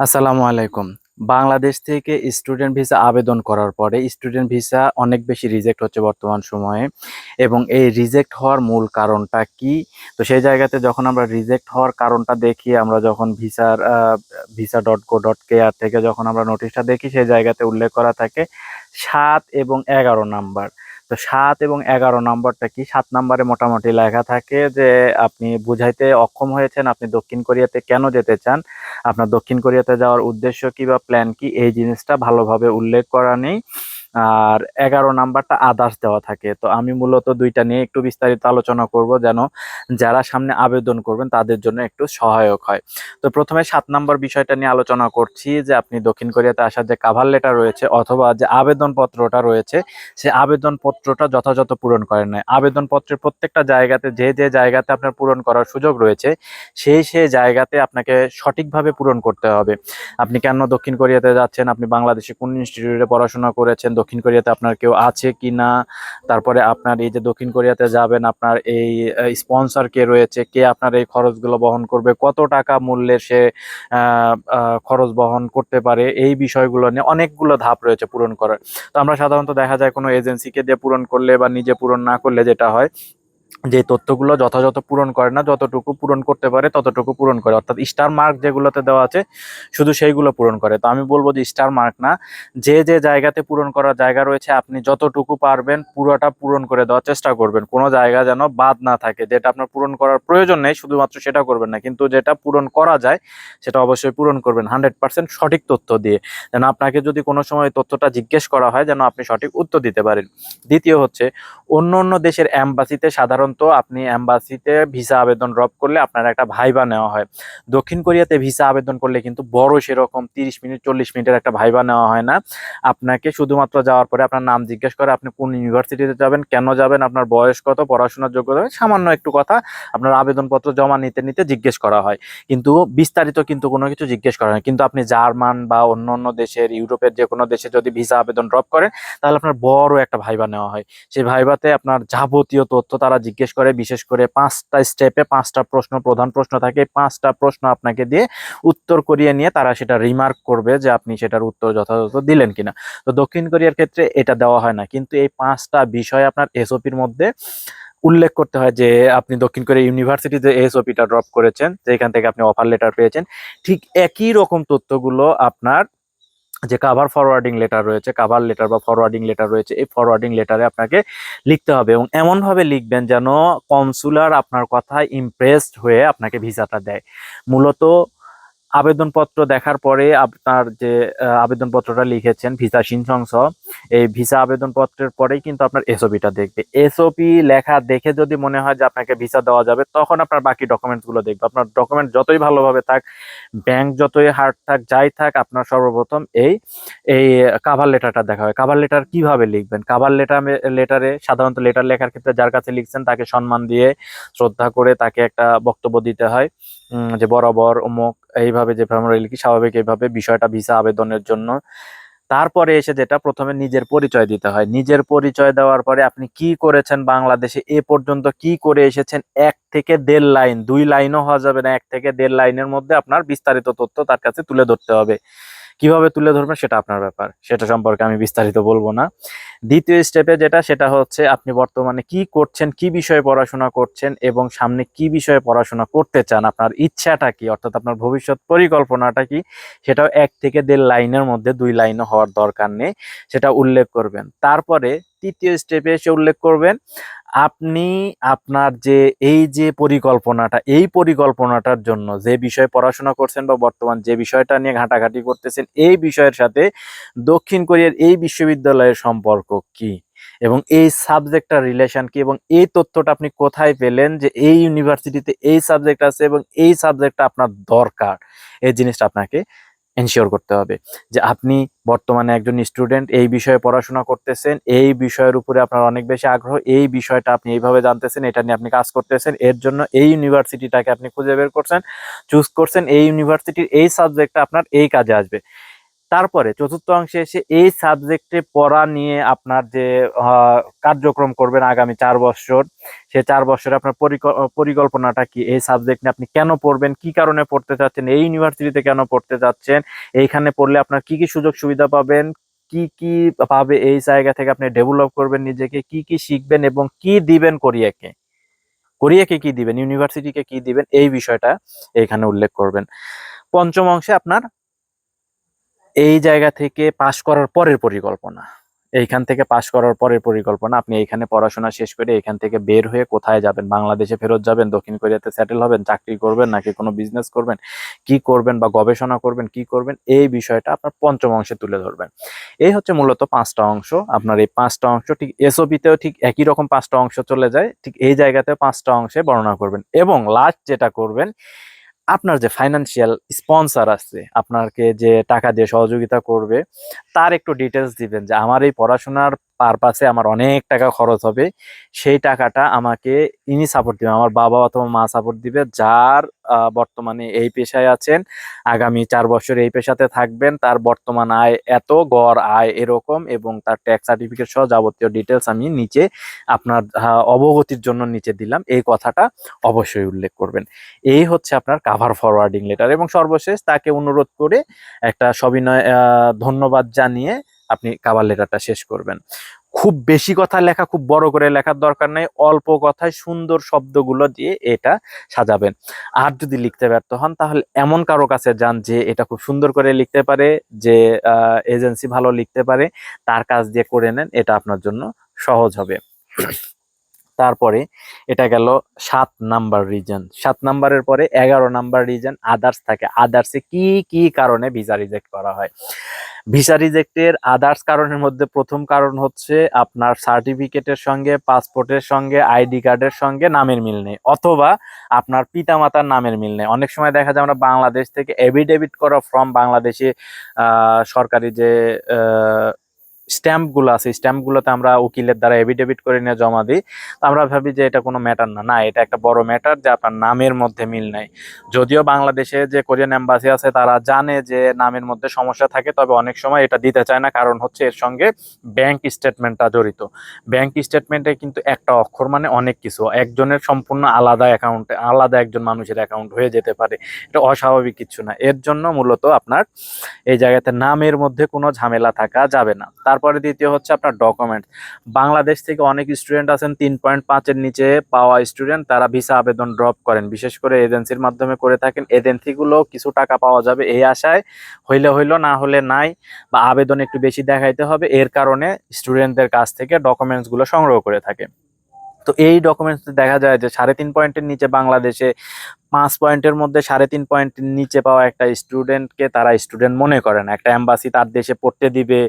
আসসালামু আলাইকুম। বাংলাদেশ থেকে স্টুডেন্ট ভিসা আবেদন করার পরে স্টুডেন্ট ভিসা অনেক বেশি রিজেক্ট হচ্ছে বর্তমান সময়ে এবং এই রিজেক্ট হওয়ার মূল কারণটা কি? তো সেই জায়গাতে যখন আমরা রিজেক্ট হওয়ার কারণটা দেখি, আমরা যখন ভিসার visa dot go dot care থেকে যখন আমরা নোটিশটা দেখি, সেই জায়গাতে উল্লেখ করা থাকে সাত এবং এগারো নাম্বার তো সাত এবং এগারো নম্বরটা কি? সাত নম্বরে মোটামুটি লেখা থাকে যে আপনি বুঝাইতে অক্ষম হয়েছেন, আপনি দক্ষিণ কোরিয়াতে কেন যেতে চান? আপনার দক্ষিণ কোরিয়াতে যাওয়ার উদ্দেশ্য কি বা প্ল্যান কি? এই জিনিসটা ভালোভাবে উল্লেখ করা নেই। আর এগারো নাম্বারটা আদার্স দেওয়া থাকে। তো আমি মূলত দুইটা নিয়ে একটু বিস্তারিত আলোচনা করব যেন যারা সামনে আবেদন করবেন তাদের জন্য একটু সহায়ক হয়। তো প্রথমে সাত নম্বর বিষয়টা নিয়ে আলোচনা করছি যে আপনি দক্ষিণ কোরিয়াতে আসার যে কাভার লেটার রয়েছে অথবা যে আবেদনপত্রটা রয়েছে, সে আবেদনপত্রটা যথাযথ পূরণ করেন নাই। আবেদনপত্রের প্রত্যেকটা জায়গাতে যে যে জায়গাতে আপনার পূরণ করার সুযোগ রয়েছে, সেই সেই জায়গাতে আপনাকে সঠিকভাবে পূরণ করতে হবে। আপনি কেন দক্ষিণ কোরিয়াতে যাচ্ছেন? আপনি বাংলাদেশে কোন ইনস্টিটিউটে পড়াশোনা করেছেন? দক্ষিণ কোরিয়াতে আপনার কেউ আছে কি না তারপরে আপনার এই যে দক্ষিণ কোরিয়াতে যাবেন, আপনার এই স্পন্সর কে রয়েছে, কে আপনার এই খরচগুলো বহন করবে, কত টাকা মূল্যে সে খরচ বহন করতে পারে, এই বিষয়গুলো নিয়ে অনেকগুলো ধাপ রয়েছে পূরণ করার। তো আমরা সাধারণত দেখা যায় কোনো এজেন্সিকে দিয়ে পূরণ করলে বা নিজে পূরণ না করলে যেটা হয় যে তথ্যগুলো যথাযথ পূরণ করে না, যতটুকু পূরণ করতে পারে ততটুকু পূরণ করে। অর্থাৎ স্টার মার্ক যেগুলোতে দেওয়া আছে, শুধু সেইগুলো পূরণ করে। তো আমি বলব যে স্টার মার্ক না, যে যে জায়গাতে পূরণ করার জায়গা রয়েছে, আপনি যতটুকু পারবেন পুরোটা পূরণ করে দেওয়ার চেষ্টা করবেন। কোনো জায়গা যেন বাদ না থাকে। যেটা আপনার পূরণ করার প্রয়োজন নেই, শুধুমাত্র সেটা করবেন না। কিন্তু যেটা পূরণ করা যায়, সেটা অবশ্যই পূরণ করবেন হান্ড্রেড পার্সেন্ট সঠিক তথ্য দিয়ে। যেন আপনাকে যদি কোনো সময় তথ্যটা জিজ্ঞেস করা হয়, যেন আপনি সঠিক উত্তর দিতে পারেন। দ্বিতীয় হচ্ছে অন্য অন্য দেশের অ্যাম্বাসিতে সাধারণত আপনি অ্যাম্বাসিতে ভিসা আবেদন ড্রপ করলে আপনার একটা ভাইবা নেওয়া হয়। দক্ষিণ কোরিয়াতে ভিসা আবেদন করলে কিন্তু বড় সেরকম তিরিশ মিনিট, চল্লিশ মিনিটের একটা ভাইবা নেওয়া হয় না। আপনাকে শুধুমাত্র যাওয়ার পরে আপনার নাম জিজ্ঞেস করে আপনি কোন ইউনিভার্সিটিতে যাবেন, কেন যাবেন, আপনার বয়স কত, পড়াশোনার যোগ্যতা, সামান্য একটু কথা আপনার আবেদনপত্র জমা নিতে নিতে জিজ্ঞেস করা হয়। কিন্তু বিস্তারিত কিন্তু কোনো কিছু জিজ্ঞেস করা হয়। কিন্তু আপনি জার্মান বা অন্য অন্য দেশের, ইউরোপের যে কোনো দেশে যদি ভিসা আবেদন ড্রপ করেন, তাহলে আপনার বড় একটা ভাইবা নেওয়া হয়। সেই ভাইভাতে আপনার যাবতীয় তথ্য তারা জিজ্ঞেস করে, বিশেষ করে পাঁচটা স্টেপে পাঁচটা প্রশ্ন, প্রধান প্রশ্ন থাকে পাঁচটা প্রশ্ন আপনাকে দিয়ে উত্তর করিয়ে নিয়ে তারা সেটা রিমার্ক করবে যে আপনি সেটার উত্তর যথাযথ দিলেন কিনা। তো দক্ষিণ কোরিয়ার ক্ষেত্রে এটা দেওয়া হয় না, কিন্তু এই পাঁচটা বিষয় আপনার এসওপির মধ্যে উল্লেখ করতে হয় যে আপনি দক্ষিণ কোরিয়া ইউনিভার্সিটিতে এসওপিটা ড্রপ করেছেন, যেখান থেকে আপনি অফার লেটার পেয়েছেন। ঠিক একই রকম তথ্যগুলো আপনার যে কাভার ফরওয়ার্ডিং লেটার রয়েছে কাভার লেটার বা ফরওয়ার্ডিং লেটার রয়েছে, এই ফরওয়ার্ডিং লেটারে আপনাকে লিখতে হবে এবং এমনভাবে লিখবেন যেন কনসুলার আপনার কথায় ইমপ্রেসড হয়ে আপনাকে ভিসাটা দেয়। মূলত আবেদনপত্র দেখার পরে আপনার যে আবেদনপত্রটা লিখেছেন ভিসা সিনসংস এই ভিসা আবেদনপত্রের পরেই কিন্তু আপনার এসওপিটা দেখবে। এসওপি লেখা দেখে যদি মনে হয় যে আপনাকে ভিসা দেওয়া যাবে, তখন আপনার বাকি ডকুমেন্টসগুলো দেখবে। আপনার ডকুমেন্ট যতই ভালোভাবে থাক, ব্যাংক যতই হার্ড থাক, যাই থাক, আপনার সর্বপ্রথম এই এই কাভার লেটারটা দেখা হয়। কাভার লেটার কীভাবে লিখবেন? কাভার লেটার লেটারে সাধারণত লেটার লেখার ক্ষেত্রে যার কাছে লিখছেন, তাকে সম্মান দিয়ে, শ্রদ্ধা করে তাকে একটা বক্তব্য দিতে হয় যে বরাবর অমুক এইভাবে যে আমরা কি, স্বাভাবিক এইভাবে বিষয়টা ভিসা আবেদনের জন্য। তারপরে এসে যেটা প্রথমে নিজের পরিচয় দিতে হয়। নিজের পরিচয় দেওয়ার পরে আপনি কি করেছেন বাংলাদেশে, এ পর্যন্ত কি করে এসেছেন, এক থেকে দেড় লাইন, দুই লাইনও হওয়া যাবে না, এক থেকে দেড় লাইনের মধ্যে আপনার বিস্তারিত তথ্য তার কাছে তুলে ধরতে হবে। কীভাবে তুলে ধরবেন সেটা আপনার ব্যাপার। সেটা সম্পর্কে আমি বিস্তারিত বলব না। দ্বিতীয় স্টেপে যেটা, সেটা হচ্ছে আপনি বর্তমানে কি করছেন, কি বিষয়ে পড়াশোনা করছেন এবং সামনে কি বিষয়ে পড়াশোনা করতে চান, আপনার ইচ্ছাটা কি, অর্থাৎ আপনার ভবিষ্যৎ পরিকল্পনাটা কি, সেটাও এক থেকে দেড় লাইনের মধ্যে দুই লাইনে হওয়ার দরকার নেই, সেটা উল্লেখ করবেন। তারপরে তৃতীয় স্টেপে এসে উল্লেখ করবেন, আপনি আপনার যে, এই যে পরিকল্পনাটা, এই পরিকল্পনাটার জন্য যে বিষয়ে পড়াশোনা করছেন বা বর্তমান যে বিষয়টা নিয়ে ঘাটাঘাটি করতেছেন, এই বিষয়ের সাথে দক্ষিণ কোরিয়ার এই বিশ্ববিদ্যালয়ের সম্পর্ক কি? এবং এই সাবজেক্টটার রিলেশন কি? এবং এই তথ্যটা আপনি কোথায় পেলেন যে এই ইউনিভার্সিটিতে এই সাবজেক্ট আছে এবং এই সাবজেক্টটা আপনার দরকার? এই জিনিসটা আপনাকে এনশিওর করতে হবে যে আপনি বর্তমানে একজন স্টুডেন্ট এই বিষয়ে পড়াশোনা করতেছেন, এই বিষয়ের উপরে আপনার অনেক বেশি আগ্রহ, এই বিষয়টা আপনি এইভাবে জানতেছেন, এটা নিয়ে আপনি কাজ করতেছেন, এর জন্য এই ইউনিভার্সিটিটাকে আপনি খুঁজে বের করছেন চুজ করছেন, এই ইউনিভার্সিটির এই সাবজেক্টটা আপনার এই কাজে আসবে। তারপরে চতুর্থ অংশে এসে এই সাবজেক্টে পড়া নিয়ে আপনার যে কার্যক্রম করবেন আগামী চার বছর, সে চার বছরে আপনার পরিক- পরিকল্পনাটা কি? এই সাবজেক্ট নিয়ে আপনি কেন পড়বেন? কি কারণে পড়তে চাচ্ছেন? এই ইউনিভার্সিটিতে কেন পড়তে চাচ্ছেন? এইখানে পড়লে আপনার কি কি সুযোগ সুবিধা পাবেন? কি কি পাবে এই জায়গা থেকে আপনি ডেভেলপ করবেন নিজেকে? কি কি শিখবেন এবং কি দিবেন কোরিয়াকে? কোরিয়াকে কি দিবেন? ইউনিভার্সিটিকে কি দিবেন? এই বিষয়টা এখানে উল্লেখ করবেন। পঞ্চম অংশে আপনার এই জায়গা থেকে পাশ করার পরের পরিকল্পনা। এইখান থেকে পাশ করার পরের পরিকল্পনা, আপনি এইখানে পড়াশোনা শেষ করে এখান থেকে বের হয়ে কোথায় যাবেন? বাংলাদেশে ফেরত যাবেন, দক্ষিণ কোরিয়াতে সেটেল হবেন, চাকরি করবেন নাকি কোনো বিজনেস করবেন? কি করবেন বা গবেষণা করবেন, কি করবেন? এই বিষয়টা আপনার পঞ্চম অংশে তুলে ধরবেন। এই হচ্ছে মূলত পাঁচটা অংশ। আপনার এই পাঁচটা অংশ ঠিক এসওবিতেও ঠিক একই রকম পাঁচটা অংশ চলে যায়। ঠিক এই জায়গাতেও পাঁচটা অংশে বর্ণনা করবেন। এবং লাস্ট যেটা করবেন আপনার যে ফাইন্যান্সিয়াল স্পন্সার আছে, আপনাকে যে টাকা দিয়ে সহযোগিতা করবে, তার একটু ডিটেলস দিবেন যে আমার এই পড়াশোনার পারপাসে আমার অনেক টাকা খরচ হবে, সেই টাকাটা আমাকে ইনি সাপোর্ট দিবে আমার বাবা অথবা মা সাপোর্ট দিবে, যার বর্তমানে এই পেশায় আছেন। আগামী চার বছর এই পেশাতে থাকবেন। তার বর্তমান আয় এত, গড় আয় এরকম এবং তার ট্যাক্স সার্টিফিকেট সহ যাবতীয় ডিটেলস আমি নিচে আপনার অবগতির জন্য নিচে দিলাম। এই কথাটা অবশ্যই উল্লেখ করবেন। এই হচ্ছে আপনার কাভার ফরওয়ার্ডিং লেটার এবং সর্বশেষ তাকে অনুরোধ করে একটা সবিনয় ধন্যবাদ জানিয়ে আপনি কাভার লেটারটা শেষ করবেন। খুব বেশি কথা লেখা, খুব বড় করে লেখার দরকার নাই। অল্প কথায় সুন্দর শব্দগুলো দিয়ে এটা সাজাবেন। আর যদি লিখতে ব্যর্থ হন, তাহলে এমন কারও কাছে যান যে এটা খুব সুন্দর করে লিখতে পারে, যে এজেন্সি ভালো লিখতে পারে, তার কাজ দিয়ে করে নেন, এটা আপনার জন্য সহজ হবে। তারপরে এটা গেল সাত নাম্বার রিজন সাত নাম্বারের পরে এগারো নাম্বার রিজন আদার্স থাকে। আদার্সে কি কি কারণে ভিসা রিজেক্ট করা হয়? ভিসা রিজেক্টের আদার্স কারণের মধ্যে প্রথম কারণ হচ্ছে আপনার সার্টিফিকেটের সঙ্গে পাসপোর্টের সঙ্গে আইডি কার্ডের সঙ্গে নামের মিল নেই। অথবা আপনার পিতামাতার নামের মিল নেই। অনেক সময় দেখা যায় আমরা বাংলাদেশ থেকে এভিডেভিট করা ফর্ম বাংলাদেশে সরকারি যে স্ট্যাম্পগুলো আছে, স্ট্যাম্পগুলোতে আমরা উকিলের দ্বারা এভিডেভিট করে নিয়ে জমা দিই। আমরা ভাবি যে এটা কোনো ম্যাটার না। না, এটা একটা বড় ম্যাটার যে আপনার নামের মধ্যে মিল নাই। যদিও বাংলাদেশে যে কোরিয়ান এম্বাসি আছে, তারা জানে যে নামের মধ্যে সমস্যা থাকে, তবে অনেক সময় এটা দিতে চায় না। কারণ হচ্ছে এর সঙ্গে ব্যাংক স্টেটমেন্টটা জড়িত। ব্যাংক স্টেটমেন্টে কিন্তু একটা অক্ষর মানে অনেক কিছু। একজনের সম্পূর্ণ আলাদা অ্যাকাউন্টে আলাদা একজন মানুষের অ্যাকাউন্ট হয়ে যেতে পারে। এটা অস্বাভাবিক কিছু না। এর জন্য মূলত আপনার এই জায়গাতে নামের মধ্যে কোনো ঝামেলা থাকা যাবে না। তারপরে দ্বিতীয় হচ্ছে আপনার ডকুমেন্ট বাংলাদেশ থেকে অনেক স্টুডেন্ট আছেন, তিন পয়েন্ট পাঁচের নিচে পাওয়া স্টুডেন্ট তারা ভিসা আবেদন ড্রপ করেন। বিশেষ করে এজেন্সির মাধ্যমে করে থাকেন। এজেন্সিগুলো কিছু টাকা পাওয়া যাবে এই আশায়, হইলে হইল, না হলে নাই, বা আবেদন একটু বেশি দেখাইতে হবে। এর কারণে স্টুডেন্টদের কাছ থেকে ডকুমেন্টসগুলো সংগ্রহ করে থাকে। তো এই ডকুমেন্টস দেখা যায় যে সাড়ে তিন পয়েন্টের নিচে বাংলাদেশে পাঁচ পয়েন্টের মধ্যে সাড়ে তিন পয়েন্টের নিচে পাওয়া একটা স্টুডেন্টকে তারা স্টুডেন্ট মনে করে না। একটা এম্বাসি তার দেশে পড়তে দিবে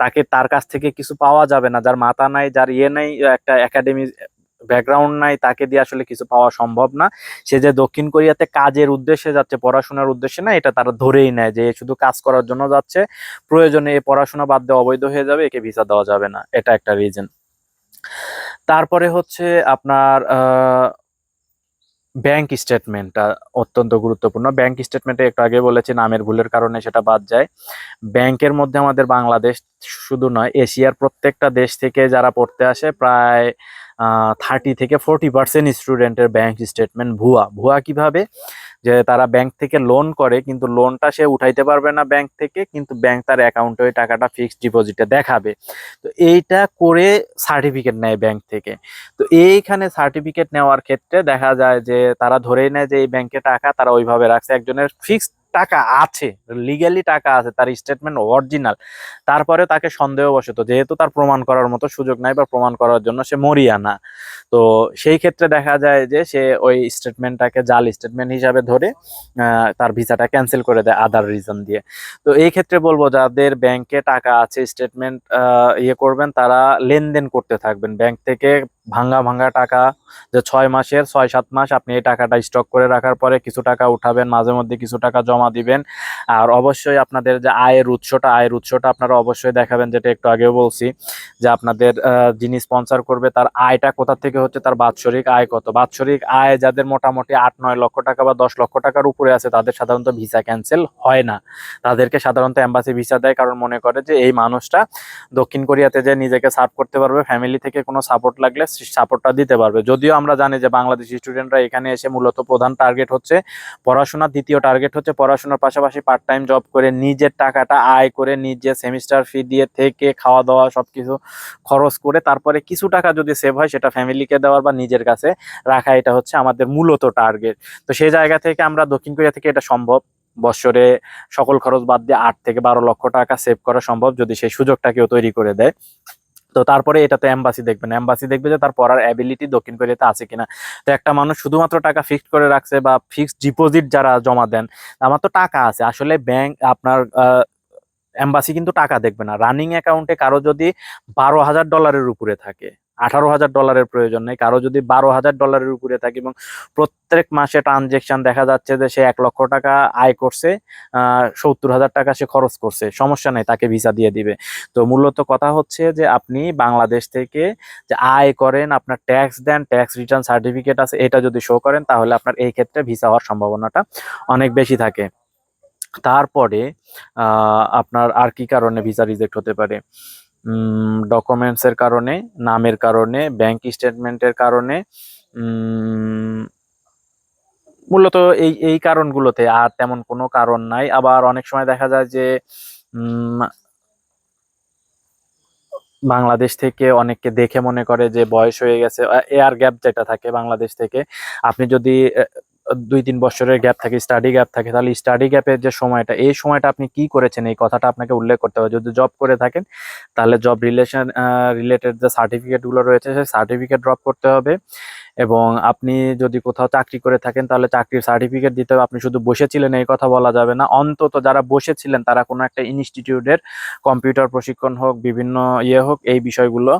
তাকে তার কাছ থেকে কিছু পাওয়া যাবে না, যার মাথা নাই, যার ইয়ে নাই, একটা একাডেমি ব্যাকগ্রাউন্ড নাই, তাকে দিয়ে আসলে কিছু পাওয়া সম্ভব না। সে যে দক্ষিণ কোরিয়াতে কাজের উদ্দেশ্যে যাচ্ছে, পড়াশোনার উদ্দেশ্যে না, এটা তারা ধরেই নেয় যে শুধু কাজ করার জন্য যাচ্ছে, প্রয়োজনে এ পড়াশোনা বাদ দিয়ে অবৈধ হয়ে যাবে, একে ভিসা দেওয়া যাবে না। এটা একটা রিজন তারপরে হচ্ছে আপনার ব্যাংক স্টেটমেন্টটা অত্যন্ত গুরুত্বপূর্ণ। ব্যাংক স্টেটমেন্টে একটু আগে বলেছি, নামের ভুলের কারণে সেটা বাদ যায়। ব্যাংকের মধ্যে আমাদের বাংলাদেশ শুধু নয়, এশিয়ার প্রত্যেকটা দেশ থেকে যারা পড়তে আসে, প্রায় থার্টি থেকে ফোরটি পার্সেন্ট স্টুডেন্টের ব্যাংক স্টেটমেন্ট ভুয়া। ভুয়া কীভাবে? যে তারা ব্যাংক থেকে লোন করে, কিন্তু লোনটা সে উঠাইতে পারবে না ব্যাংক থেকে, কিন্তু ব্যাংক তার অ্যাকাউন্টে ওই টাকাটা ফিক্সড ডিপোজিটে দেখাবে। তো এইটা করে সার্টিফিকেট নেয় ব্যাংক থেকে। তো এইখানে সার্টিফিকেট নেওয়ার ক্ষেত্রে দেখা যায় যে তারা ধরেই নেয় যে এই ব্যাংকে টাকা, তারা ওইভাবে রাখছে। একজনের ফিক্সড টাকা আছে লিগ্যালি টাকা আছে, তার স্টেটমেন্ট অরিজিনাল তারপরে তাকে সন্দেহবশত, যেহেতু তার প্রমাণ করার মতো সুযোগ নাই বা প্রমাণ করার জন্য সে মরিয়া না। তো সেই ক্ষেত্রে দেখা যায় যে সে ওই স্টেটমেন্টটাকে জাল স্টেটমেন্ট হিসাবে ধরে তার ভিসাটা ক্যান্সেল করে দেয় আদার রিজন দিয়ে। তো এই ক্ষেত্রে বলব, যাদের ব্যাংকে টাকা আছে স্টেটমেন্ট ইয়ে করবেন, তারা লেনদেন করতে থাকবেন। ব্যাংক থেকে ভাঙ্গা ভাঙ্গা টাকা যে ছয় মাসের, ছয়, সাত মাস আপনি এই টাকাটা স্টক করে রাখার পরে কিছু টাকা উঠাবেন, মাঝে মধ্যে কিছু টাকা জমা দিবেন। আর অবশ্যই আপনাদের যে আয়ের উৎসটা আয়ের উৎসটা আপনারা অবশ্যই দেখাবেন, যেটা একটু আগেও বলছি, যে আপনাদের যিনি স্পন্সর করবে তার আয়টা কোথা থেকে হচ্ছে, তার বাৎসরিক আয় কত? বাৎসরিক আয় যাদের মোটামুটি আট, নয় লক্ষ টাকা বা দশ লক্ষ টাকার উপরে আছে, তাদের সাধারণত ভিসা ক্যান্সেল হয় না। তাদেরকে সাধারণত এম্বাসি ভিসা দেয়, কারণ মনে করে যে এই মানুষটা দক্ষিণ কোরিয়াতে যে নিজেকে সার্ভ করতে পারবে ফ্যামিলি থেকে কোনো সাপোর্ট লাগলে সাপোর্টটা দিতে পারবে। যদিও আমরা জানি যে বাংলাদেশি স্টুডেন্টরা এখানে এসে মূলত প্রধান টার্গেট হচ্ছে পড়াশোনা, দ্বিতীয় টার্গেট হচ্ছে পড়াশোনার পাশাপাশি পার্ট টাইম জব করে নিজের টাকাটা আয় করে নিজে সেমিস্টার ফি দিয়ে থেকে খাওয়া দাওয়া সবকিছু খরচ করে তারপরে কিছু টাকা যদি সেভ হয় সেটা ফ্যামিলিকে দেওয়ার বা নিজের কাছে রাখা, এটা হচ্ছে আমাদের মূলত টার্গেট তো সেই জায়গা থেকে আমরা দক্ষিণ কোরিয়া থেকে এটা সম্ভব। বৎসরে সকল খরচ বাদ দিয়ে আট থেকে বারো লক্ষ টাকা সেভ করা সম্ভব যদি সেই সুযোগটা কেউ তৈরি করে দেয়। তো তারপরে এটা তো এম্বাসি দেখবেন। অ্যাম্বাসি দেখবে যে তার পড়ার অ্যাবিলিটি দক্ষিণ কোরিয়াতে আছে কিনা। তো একটা মানুষ শুধুমাত্র টাকা ফিক্সড করে রাখছে বা ফিক্সড ডিপোজিট যারা জমা দেন, আমার তো টাকা আছে। আসলে ব্যাংক আপনার অ্যাম্বাসি কিন্তু টাকা দেখবে না। রানিং অ্যাকাউন্টে কারও যদি বারো হাজার ডলারের উপরে থাকে আঠারো হাজার ডলারের প্রয়োজন নেই। কারও যদি বারো হাজার ডলারের উপরে থাকে এবং প্রত্যেক মাসে ট্রানজেকশন দেখা যাচ্ছে যে সে এক লক্ষ টাকা আয় করছে সত্তর হাজার টাকা সে খরচ করছে, সমস্যা নেই, তাকে ভিসা দিয়ে দিবে। তো মূলত কথা হচ্ছে যে আপনি বাংলাদেশ থেকে যে আয় করেন, আপনার ট্যাক্স দেন ট্যাক্স রিটার্ন সার্টিফিকেট আছে, এটা যদি শো করেন, তাহলে আপনার এই ক্ষেত্রে ভিসা হওয়ার সম্ভাবনাটা অনেক বেশি থাকে। তারপরে আপনার আর কি কারণে ভিসা রিজেক্ট হতে পারে? ডকুমেন্টসের কারণে, নামের কারণে ব্যাংক স্টেটমেন্টের কারণে মূলত এই এই কারণগুলোতে আর তেমন কোনো কারণ নাই। আবার অনেক সময় দেখা যায় যে বাংলাদেশ থেকে অনেককে দেখে মনে করে যে বয়স হয়ে গেছে। এয়ার গ্যাপ যেটা থাকে বাংলাদেশ থেকে। আপনি যদি দুই তিন বছরের গ্যাপ থাকে স্টাডি গ্যাপ থাকে, তাহলে স্টাডি গ্যাপের যে সময়টা, এই সময়টা আপনি কি করেছেন? এই কথাটা আপনাকে উল্লেখ করতে হবে। যদি জব করে থাকেন, তাহলে জব রিলেশন রিলেটেড যে সার্টিফিকেটগুলো রয়েছে, সেই সার্টিফিকেট ড্রপ করতে হবে। এবং আপনি যদি কোথাও চাকরি করে থাকেন, তাহলে চাকরির সার্টিফিকেট দিতে হবে। আপনি শুধু বসেছিলেন, এই কথা বলা যাবে না। অন্তত যারা বসেছিলেন, তারা কোনো একটা ইনস্টিটিউটের কম্পিউটার প্রশিক্ষণ হোক, বিভিন্ন ইয়ে হোক, এই বিষয়গুলো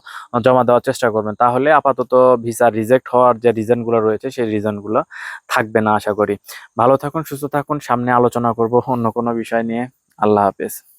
জমা দেওয়ার চেষ্টা করবেন। তাহলে আপাতত ভিসা রিজেক্ট হওয়ার যে রিজনগুলো রয়েছে, সেই রিজনগুলো থাকবে না, আশা করি। ভালো থাকুন, সুস্থ থাকুন। সামনে আলোচনা করব অন্য কোনো বিষয় নিয়ে। আল্লাহ হাফেজ।